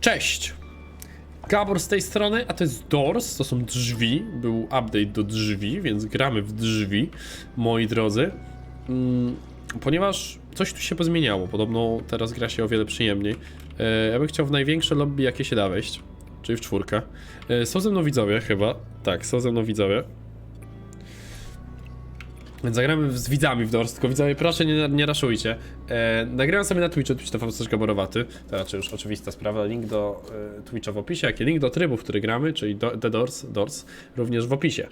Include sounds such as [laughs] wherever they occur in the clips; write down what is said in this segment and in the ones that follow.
Cześć! Gabor z tej strony, a to jest Doors, to są drzwi, był update do drzwi, więc gramy w drzwi, moi drodzy. Mm, ponieważ coś tu się pozmieniało, podobno teraz gra się o wiele przyjemniej. E, ja bym chciał w największe lobby, jakie się da wejść, czyli w czwórkę. E, są ze mną widzowie chyba, tak, są ze mną widzowie. Więc zagramy z widzami w Doors, tylko widzowie proszę nie, nie raszujcie. E, nagrałem sobie na Twitchu, Twitch TV coś Gaborowaty, to raczej już oczywista sprawa, link do e, Twitcha w opisie, jak i link do trybu, w który gramy, czyli do, The Doors, Doors, również w opisie.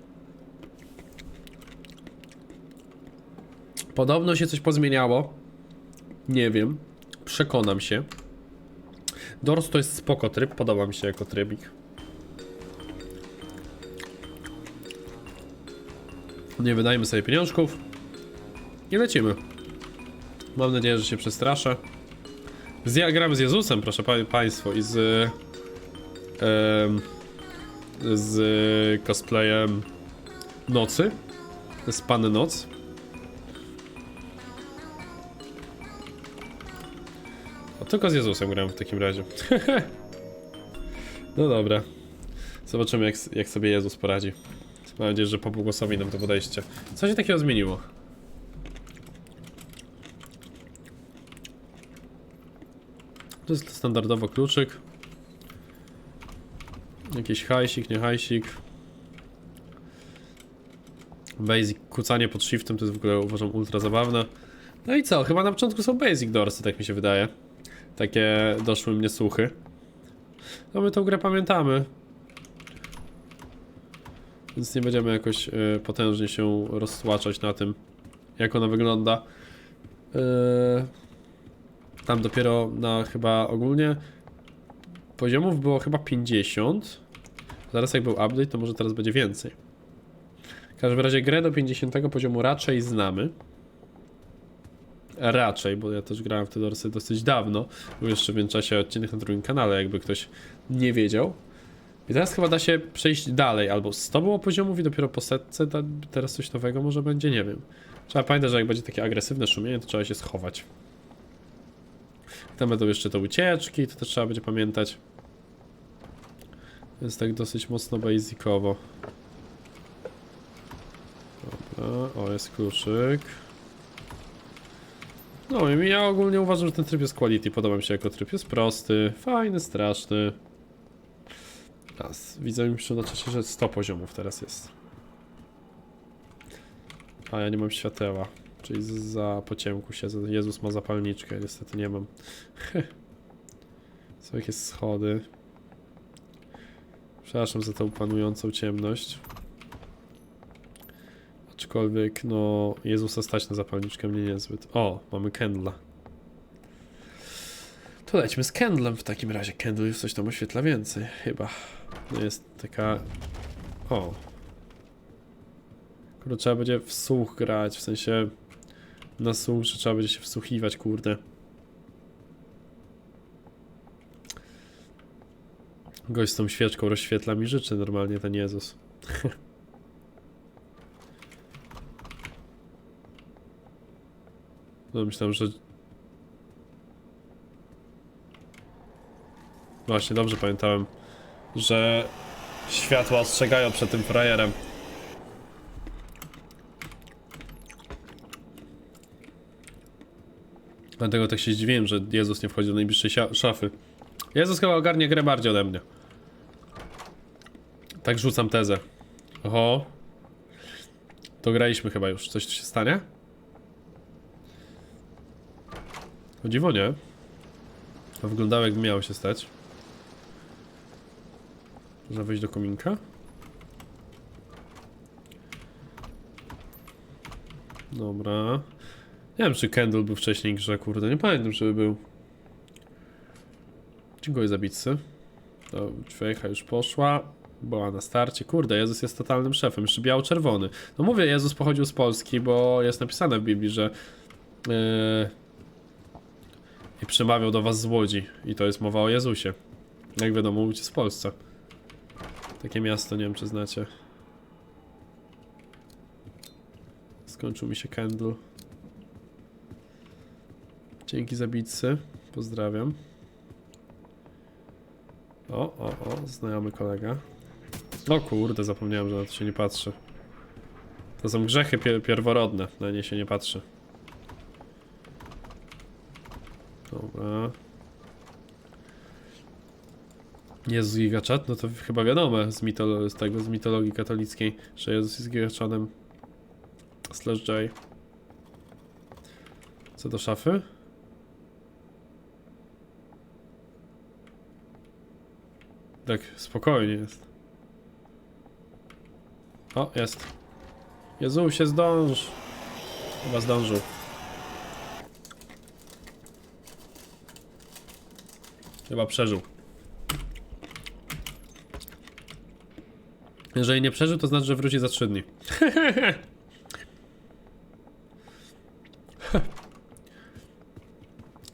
Podobno się coś pozmieniało, nie wiem, przekonam się. Doors to jest spoko tryb, podoba mi się jako trybik. Nie wydajmy sobie pieniążków. I lecimy. Mam nadzieję, że się przestraszę. Z, ja gramy z Jezusem, proszę pa Państwo, i z. em, z cosplayem Nocy. To jest Pan Noc. A tylko z Jezusem grałem w takim razie. [laughs] no dobra. Zobaczymy, jak, jak sobie Jezus poradzi. Mam nadzieję, że pobłogosławi nam to podejście. Co się takiego zmieniło? To jest standardowo kluczyk. Jakiś hajsik, nie hajsik. Basic, kucanie pod shiftem to jest w ogóle uważam ultra zabawne. No i co? Chyba na początku są basic doorsy, tak mi się wydaje. Takie doszły mnie słuchy. No my tą grę pamiętamy. Więc nie będziemy jakoś y, potężnie się roztłaczać na tym, jak ona wygląda. Y, tam dopiero na chyba ogólnie poziomów było chyba 50. Zaraz jak był update, to może teraz będzie więcej. W każdym razie grę do 50 poziomu raczej znamy. Raczej, bo ja też grałem w te dorsy dosyć dawno. Był jeszcze w międzyczasie odcinek na drugim kanale, jakby ktoś nie wiedział. I teraz chyba da się przejść dalej, albo 100 było poziomów i dopiero po setce da, teraz coś nowego może będzie, nie wiem. Trzeba pamiętać, że jak będzie takie agresywne szumienie, to trzeba się schować. Tam będą jeszcze te ucieczki, to też trzeba będzie pamiętać. Więc tak dosyć mocno basicowo. Dobra, o jest kluczyk. No i ja ogólnie uważam, że ten tryb jest quality, podoba mi się jako tryb. Jest prosty, fajny, straszny. Raz. Widzę mi na czasie, że 100 poziomów teraz jest. A ja nie mam świateła. Czyli za po ciemku siedzę. Jezus ma zapalniczkę, niestety nie mam. [laughs] Są jakieś schody. Przepraszam za tą panującą ciemność. Aczkolwiek, no, Jezusa stać na zapalniczkę mnie niezbyt. O, mamy Kendla. To lećmy z Kendlem w takim razie. Kendl już coś tam oświetla więcej, chyba. Jest taka... O. Kurde, trzeba będzie w słuch grać, w sensie... Na słuch, że trzeba będzie się wsłuchiwać, kurde. Gość z tą świeczką rozświetla mi życzy normalnie ten Jezus. [laughs] No myślałem, że... Właśnie, dobrze pamiętałem, że światła ostrzegają przed tym frajerem. Dlatego tak się zdziwiłem, że Jezus nie wchodzi do najbliższej szafy. Jezus chyba ogarnie grę bardziej ode mnie. Tak rzucam tezę. Oho. To graliśmy chyba już. Coś tu się stanie? O dziwo nie. To wyglądało jakby miało się stać. Można wejść do kominka? Dobra. Nie wiem, czy Kendall był wcześniej grze, kurde, nie pamiętam, żeby był. Dziękuję za bitsy. To Ćwejcha już poszła. Była na starcie. Kurde, Jezus jest totalnym szefem, jeszcze biało-czerwony. No mówię, Jezus pochodził z Polski, bo jest napisane w Biblii, że yy, i przemawiał do was z Łodzi. I to jest mowa o Jezusie. Jak wiadomo, jest w Polsce. Takie miasto, nie wiem czy znacie. Skończył mi się candle. Dzięki za bitsy. Pozdrawiam. O, o, o, znajomy kolega. O kurde, zapomniałem, że na to się nie patrzy. To są grzechy pier pierworodne, na nie się nie patrzy. Dobra. Jest gigaczat? No to chyba wiadomo z, mitolo z tego, z mitologii katolickiej, że Jezus jest gigaczanem. Slash J. Co do szafy? Tak, spokojnie jest. O, jest. Jezusie, zdąż. Chyba zdążył. Chyba przeżył. Jeżeli nie przeżył, to znaczy, że wróci za 3 dni. [laughs]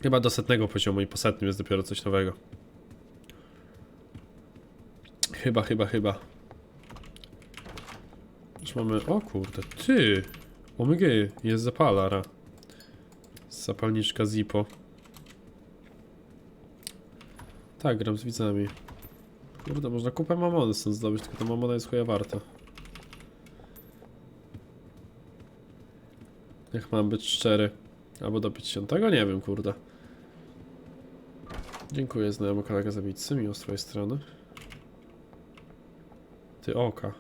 Chyba do setnego poziomu i po setnym jest dopiero coś nowego. Chyba, chyba, chyba. Już mamy... O kurde, ty! Omega, jest zapalara. Zapalniczka Zippo. Tak, gram z widzami. Kurde, można kupę mamony stąd zdobyć, tylko ta mamona jest chuja warta. Jak mam być szczery. Albo dopić się. Tego nie wiem, kurde. Dziękuję, znajomy kolega zabijcy, miło z twojej strony. Ty oka.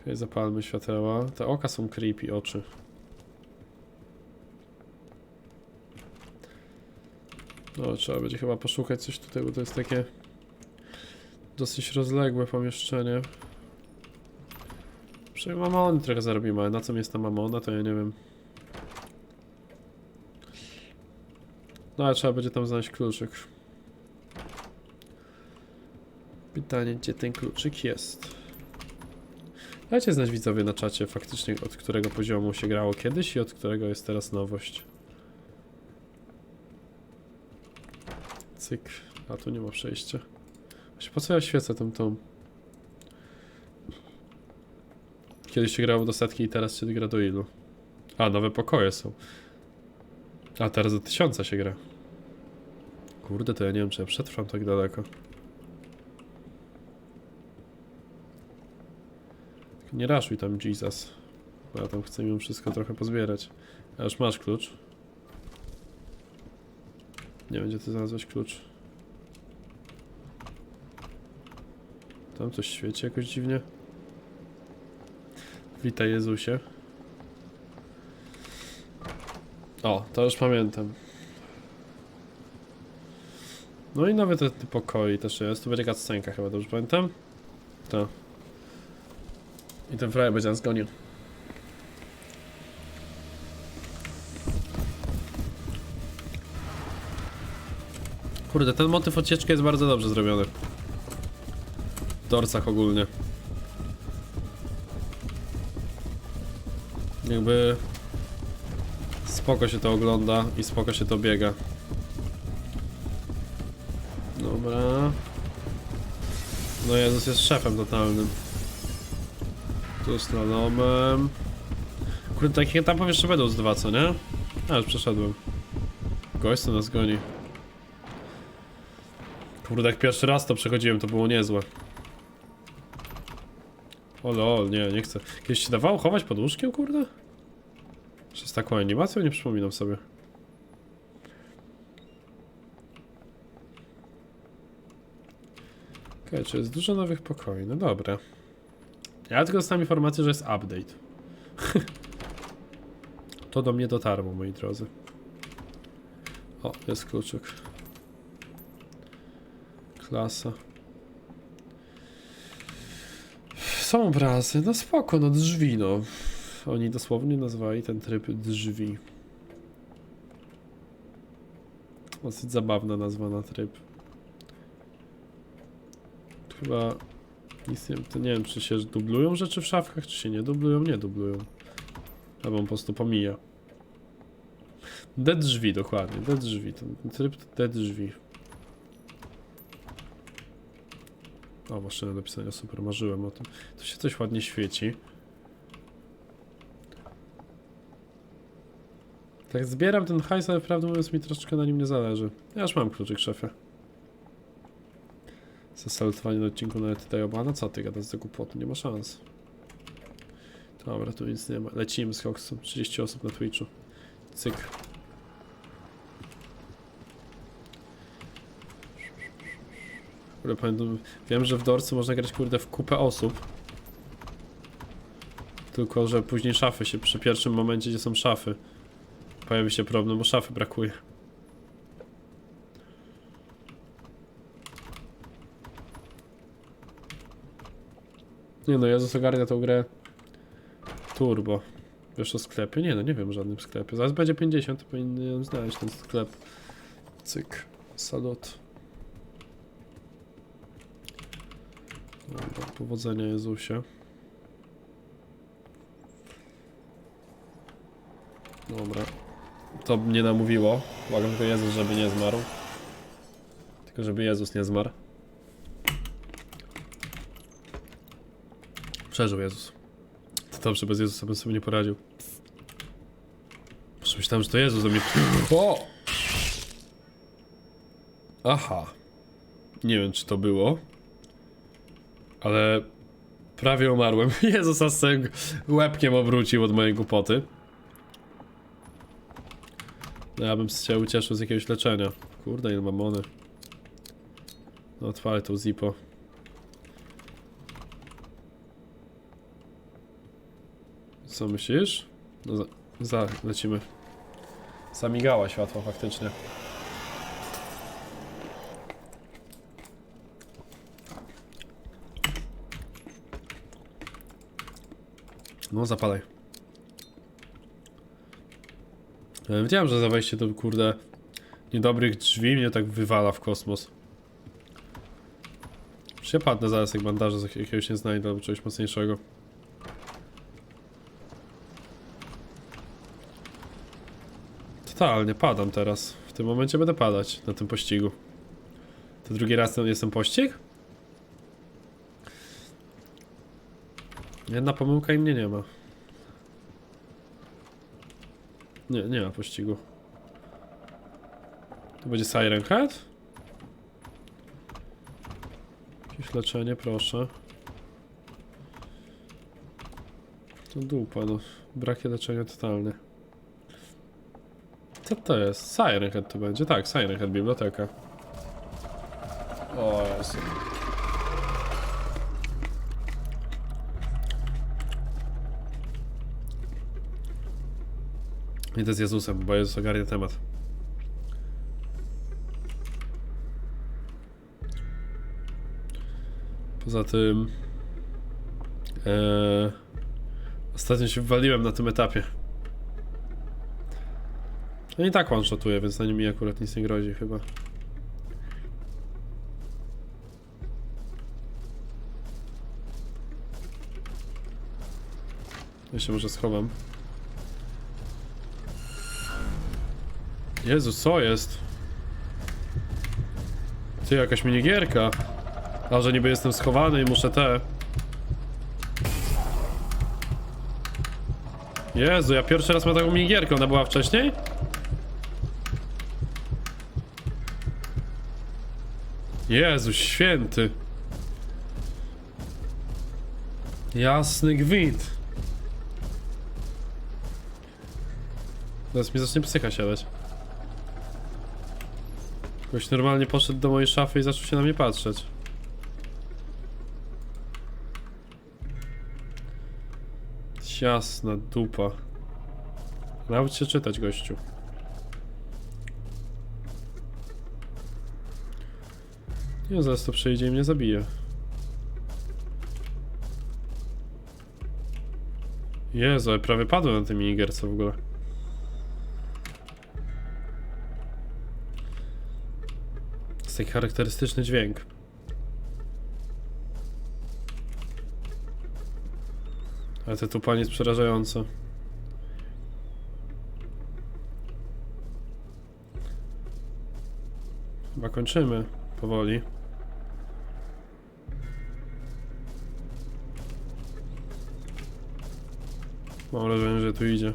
Okej, zapalmy świateła. Te oka są creepy, oczy. No, trzeba będzie chyba poszukać coś tutaj, bo to jest takie dosyć rozległe pomieszczenie. Przynajmniej mamony trochę zarobimy, ale na co mi jest ta mamona, to ja nie wiem. No, ale trzeba będzie tam znaleźć kluczyk. Pytanie, gdzie ten kluczyk jest? Dajcie znać widzowie na czacie faktycznie od którego poziomu się grało kiedyś i od którego jest teraz nowość. Cyk. A tu nie ma przejścia. Właśnie po co ja świecę tym tą? Kiedyś się grało do setki i teraz się gra do ilu? A, nowe pokoje są. A teraz do tysiąca się gra. Kurde, to ja nie wiem, czy ja przetrwam tak daleko. Nie raszuj tam, Jesus. Bo ja tam chcę mimo wszystko trochę pozbierać. A już masz klucz. Nie będzie ty znalazłeś klucz. Tam coś świeci jakoś dziwnie. Witaj Jezusie. O, to już pamiętam. No i nowe te, pokoi też jest. Tu będzie cutscenka chyba, dobrze pamiętam? To. I ten frajer będzie nas gonił. Kurde, ten motyw odsieczki jest bardzo dobrze zrobiony. W dorcach ogólnie. Jakby... Spoko się to ogląda i spoko się to biega. Dobra. No Jezus jest szefem totalnym. Tu slalomem. Kurde, takich etapów jeszcze będą z dwa, co nie? A, już przeszedłem. Gość co nas goni. Kurde, jak pierwszy raz to przechodziłem, to było niezłe. O lol, nie, nie chcę. Kiedyś ci dawało chować pod łóżkiem, kurde? Czy z taką animacją? Nie przypominam sobie. Okej, czy jest dużo nowych pokoi? No dobra. Ja tylko dostałem informację, że jest update. [laughs] to do mnie dotarło, moi drodzy. O, jest kluczyk. Klasa. Są obrazy, no spoko, no drzwi, no. Oni dosłownie nazwali ten tryb drzwi. Dosyć zabawna nazwa na tryb. Chyba nic nie, to nie wiem, czy się dublują rzeczy w szafkach, czy się nie dublują, nie dublują. Albo on po prostu pomija. D drzwi, dokładnie, D drzwi, ten tryb D drzwi. O, maszyna do pisania, super, marzyłem o tym. Tu się coś ładnie świeci. Tak zbieram ten hajs, ale prawdę mówiąc mi troszeczkę na nim nie zależy. Ja już mam kluczyk, szefie. Zasalutowanie na odcinku nawet tutaj oba. No co ty gadasz za głupoty? Nie ma szans. Dobra, tu nic nie ma. Lecimy z Hoxem. 30 osób na Twitchu. Cyk. Kurde, pamiętam, wiem, że w Dorce można grać kurde w kupę osób. Tylko, że później szafy się przy pierwszym momencie, gdzie są szafy. Pojawi się problem, bo szafy brakuje. Nie no, Jezus ogarnia tą grę turbo. Wiesz o sklepie? Nie no, nie wiem o żadnym sklepie. Zaraz będzie 50, to powinienem znaleźć ten sklep. Cyk. Salut. Dobra, powodzenia Jezusie. Dobra. To mnie namówiło. Błagam tylko Jezus, żeby nie zmarł. Tylko żeby Jezus nie zmarł. Przeżył Jezus. To dobrze, bez Jezusa bym sobie nie poradził. Może myślałem, że to Jezus ze mnie... O! Aha. Nie wiem, czy to było. Ale... Prawie umarłem. [laughs] Jezus aż sobie łebkiem obrócił od mojej głupoty. No ja bym się ucieszył z jakiegoś leczenia. Kurde, ile mam mony. No odpalę tą zipo. Co myślisz? No za, za lecimy. Zamigała światło faktycznie. No zapalaj. Ja Wiedziałem, że za wejście do kurde niedobrych drzwi mnie tak wywala w kosmos. Przecież ja padnę zaraz jak bandaże jakiegoś nie znajdę albo czegoś mocniejszego. Totalnie, padam teraz. W tym momencie będę padać na tym pościgu. To drugi raz ten jestem pościg? Jedna pomyłka i mnie nie ma. Nie, nie ma pościgu. To będzie Siren Head? Jakieś leczenie, proszę. To dupa, no. Brak leczenia totalny. Co to jest? Siren Head to będzie? Tak, Siren Head, biblioteka. O Jezu. Idę z Jezusem, bo Jezus ogarnia temat. Poza tym... E, ostatnio się wywaliłem na tym etapie. No i tak one-shotuję, więc na nim mi akurat nic nie grozi chyba. Się może schowam. Jezu, co jest? Ty, jakaś minigierka. A, że niby jestem schowany i muszę te... Jezu, ja pierwszy raz mam taką minigierkę, ona była wcześniej? Jezu, święty. Jasny gwint. Teraz mi zacznie psycha siadać. Ktoś normalnie poszedł do mojej szafy i zaczął się na mnie patrzeć. Jasna dupa. Naucz się czytać, gościu. Nie, zaraz to przejdzie i mnie zabije. Jezu, ale prawie padłem na tym minigierce w ogóle. Jest taki charakterystyczny dźwięk. Ale to tupanie jest przerażające. Chyba kończymy powoli. Mam wrażenie, że tu idzie.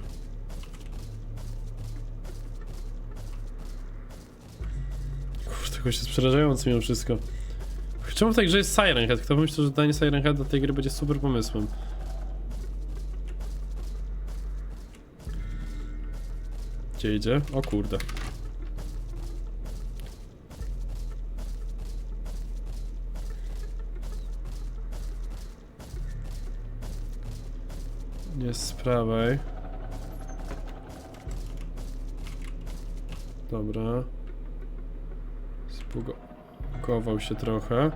Jakoś jest przerażający mimo wszystko. Czemu tej grze jest Siren Head? Kto myśli, że danie Siren Head do tej gry będzie super pomysłem? Gdzie idzie? O kurde. Jest z prawej. Dobra. Spugował się trochę.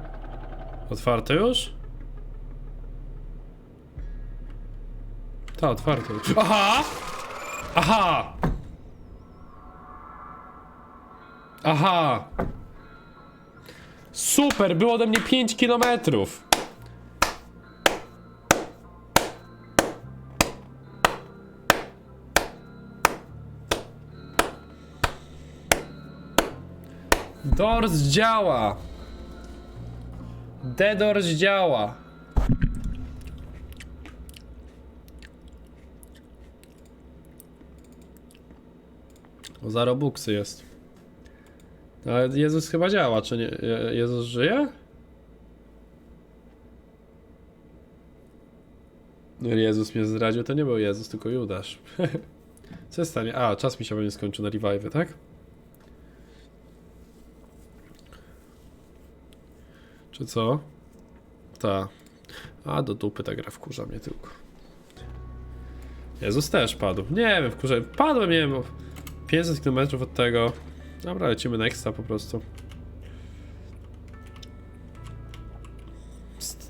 Otwarte już? Ta, otwarte już. Aha! Aha! Aha! Super, było ode mnie 5 kilometrów. Doors działa. The Doors działa. O, za Robuxy jest. Ale Jezus chyba działa, czy nie? Je- Jezus żyje? No, Jezus mnie zdradził, to nie był Jezus, tylko Judasz. [laughs] Co jest stanie? A, czas mi się pewnie skończył na revive, tak? Czy co? Ta. A do dupy ta gra wkurza mnie tylko. Jezus też padł. Nie wiem, wkurza. Padłem, nie wiem, o 500 km od tego. Dobra, lecimy nexta po prostu.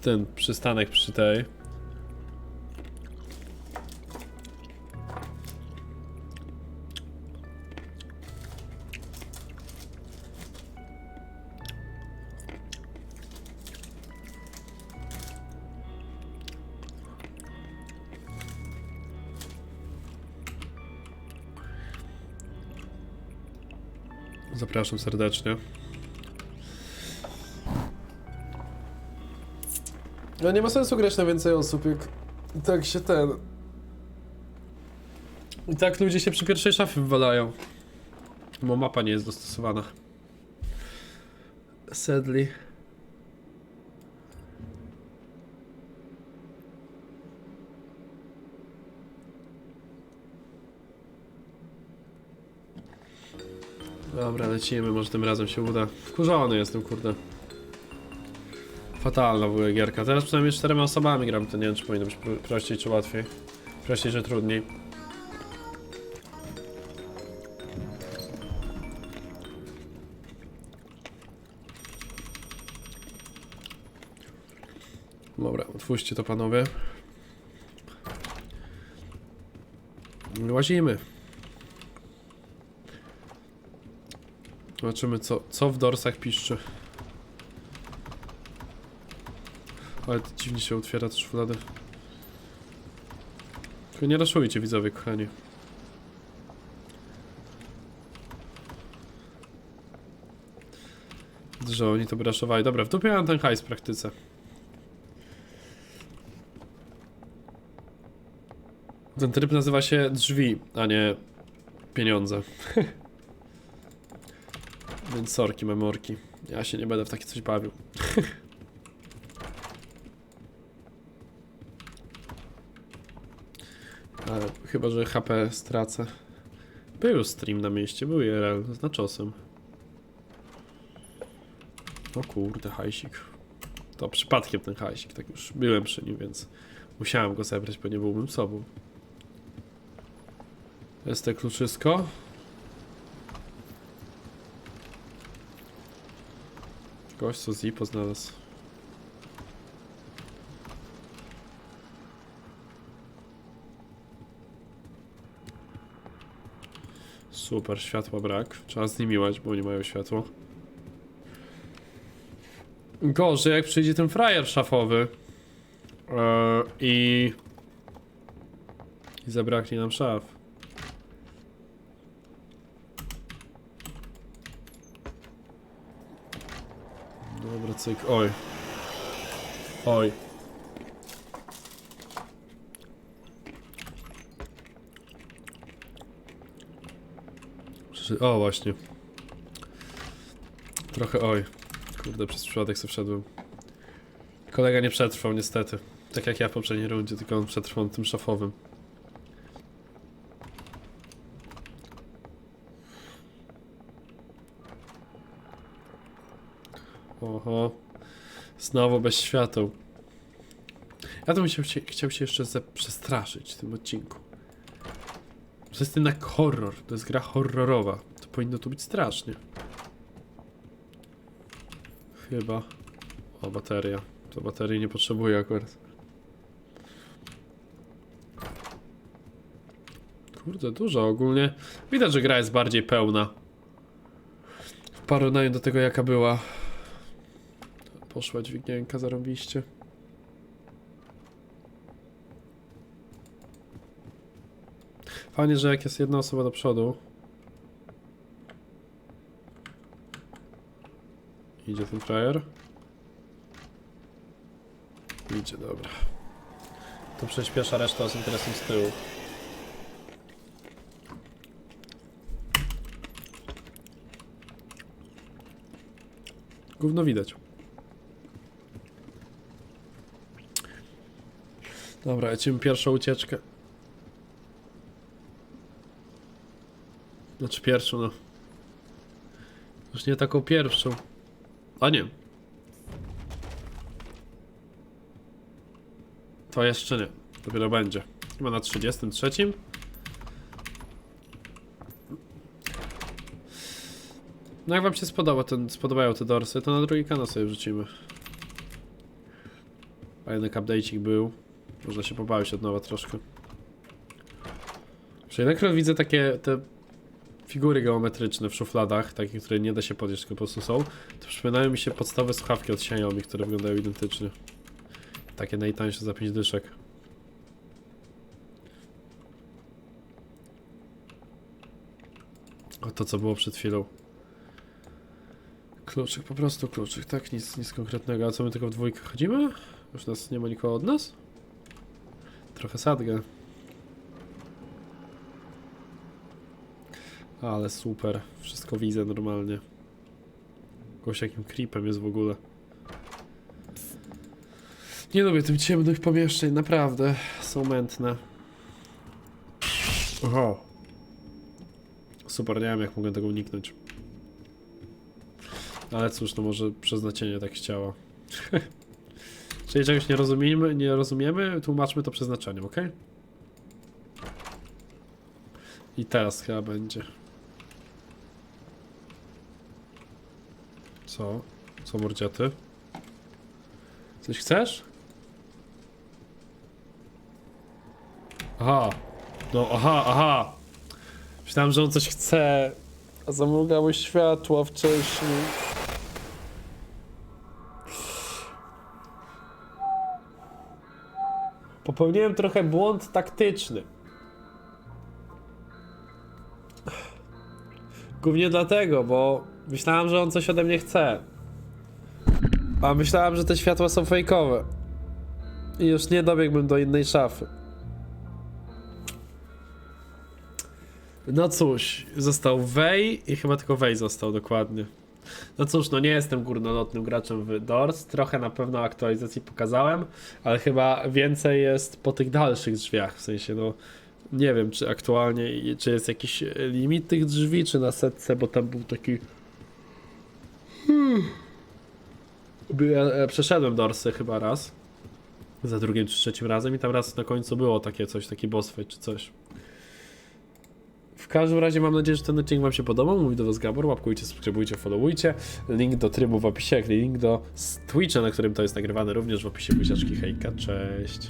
Ten przystanek przy tej. Zapraszam serdecznie. No nie ma sensu grać na więcej osób, jak i tak się ten... I tak ludzie się przy pierwszej szafie wywalają. Bo mapa nie jest dostosowana. Sadly. Dobra, lecimy, może tym razem się uda. Wkurzony jestem, kurde. Fatalna w ogóle gierka. Teraz przynajmniej czterema osobami gram, to nie wiem, czy powinno być pro- prościej, czy łatwiej. Prościej, czy trudniej. Dobra, otwórzcie to panowie. Łazimy. Zobaczymy co, co w dorsach piszczy. Ale dziwnie się otwiera te szuflady. Tylko nie raszujcie widzowie, kochani. Że oni to by raszowali. Dobra, w dupie mam ten hajs w praktyce. Ten tryb nazywa się drzwi, a nie pieniądze. [laughs] Więc sorki, memorki. Ja się nie będę w takie coś bawił. [laughs] Ale chyba, że HP stracę. Był stream na mieście, był IRL, z naczosem. O kurde, hajsik. To przypadkiem ten hajsik, tak już byłem przy nim, więc musiałem go zebrać, bo nie byłbym sobą. Jest te kluczysko. Gość co Zipo znalazł. Super, światła brak. Trzeba znimiłać, bo nie mają światła. Gorzej jak przyjdzie ten frajer szafowy Eee, i... i zabraknie nam szaf. Dobra, cyk. Oj. Oj. O, właśnie. Trochę oj. Kurde, przez przypadek sobie wszedłem. Kolega nie przetrwał niestety. Tak jak ja w poprzedniej rundzie, tylko on przetrwał tym szafowym. Oho. Znowu bez świateł. Ja to bym chciał się jeszcze ze- przestraszyć w tym odcinku. To jest jednak horror. To jest gra horrorowa. To powinno tu być strasznie. Chyba. O, bateria. To baterii nie potrzebuję akurat. Kurde, dużo ogólnie. Widać, że gra jest bardziej pełna. W porównaniu do tego, jaka była. Poszła dźwignienka, zarobiście. Fajnie, że jak jest jedna osoba do przodu. Idzie ten frajer. Idzie, dobra. To przyspiesza reszta z interesem z tyłu. Gówno widać. Dobra, lecimy pierwszą ucieczkę. Znaczy pierwszą, no. Już nie taką pierwszą. A nie. To jeszcze nie. Dopiero będzie. Chyba na 33. No jak wam się spodoba ten, spodobają te dorsy, to na drugi kanał sobie wrzucimy. Fajny update'ik był. Można się pobawić od nowa troszkę. Przynajmniej widzę takie te figury geometryczne w szufladach, takie, które nie da się podnieść, tylko po prostu są, to przypominają mi się podstawowe słuchawki od Xiaomi, które wyglądają identycznie. Takie najtańsze za 5 dyszek. O to, co było przed chwilą. Kluczyk, po prostu kluczyk, tak? Nic, nic konkretnego. A co my tylko w dwójkę chodzimy? Już nas nie ma nikogo od nas? Trochę sadgę. Ale super. Wszystko widzę normalnie. Gość jakim creepem jest w ogóle. Nie lubię tym ciemnych pomieszczeń, naprawdę. Są mętne. Oho. Super, nie wiem jak mogę tego uniknąć. Ale cóż, no może przeznaczenie tak chciało. [laughs] Czyli czegoś nie rozumiemy, nie rozumiemy, tłumaczmy to przeznaczeniem, ok? I teraz chyba będzie. Co? Co mordziaty? Coś chcesz? Aha. No, aha, aha. Myślałem, że on coś chce. A zamrugały światła wcześniej. Popełniłem trochę błąd taktyczny. Głównie dlatego, bo myślałem, że on coś ode mnie chce. A myślałem, że te światła są fejkowe. I już nie dobiegłbym do innej szafy. No cóż, został Wej i chyba tylko Wej został dokładnie. No cóż, no nie jestem górnolotnym graczem w Doors, trochę na pewno aktualizacji pokazałem, ale chyba więcej jest po tych dalszych drzwiach, w sensie no nie wiem czy aktualnie, czy jest jakiś limit tych drzwi, czy na setce, bo tam był taki... Hmm. Ja przeszedłem Dorsy chyba raz, za drugim czy trzecim razem i tam raz na końcu było takie coś, taki boss fight czy coś. W każdym razie mam nadzieję, że ten odcinek Wam się podobał. Mówi do Was Gabor. Łapkujcie, subskrybujcie, followujcie. Link do trybu w opisie, jak i link do Twitcha, na którym to jest nagrywane również w opisie buziaczki. Hejka, cześć.